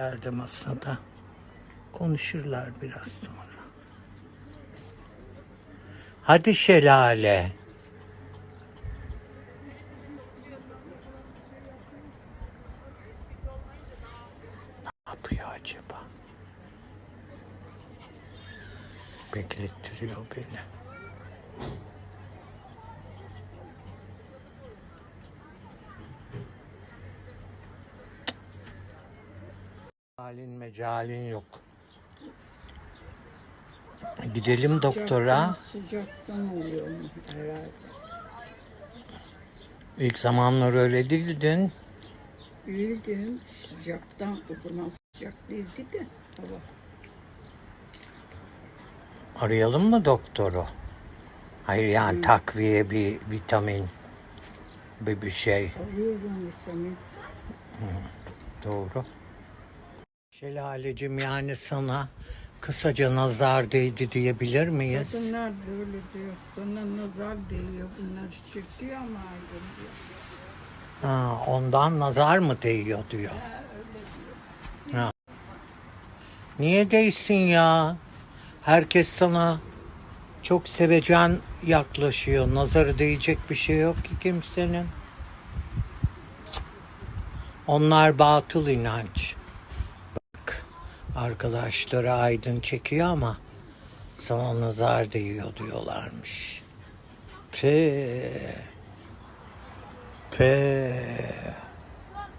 Yerde masada konuşurlar biraz sonra. Hadi şelale. Ne yapıyor acaba? Beklettiriyor beni. Halin mecalin yok. Gidelim doktora. Sıcaktan oluyor mu herhalde. İlk zamanlar öyle değildin. Bildiğin sıcaktan o zaman sıcak değildi de hava. Arayalım mı doktoru? Hayır yani takviye bir vitamin bir bir şey. Arıyorum vitamin. Doğru. Şelalecim yani sana kısaca nazar değdi diyebilir miyiz? Kadınlar da öyle diyor. Sana nazar değiyor. Bunlar çekiyor ama aydın diyor. Ha, ondan nazar mı değiyor diyor. Ha. Niye değsin ya? Herkes sana çok sevecen yaklaşıyor. Nazarı değecek bir şey yok ki kimsenin. Onlar batıl inanç. Arkadaşları aydın çekiyor ama sana nazar değiyor diyorlarmış. Pe. Pe.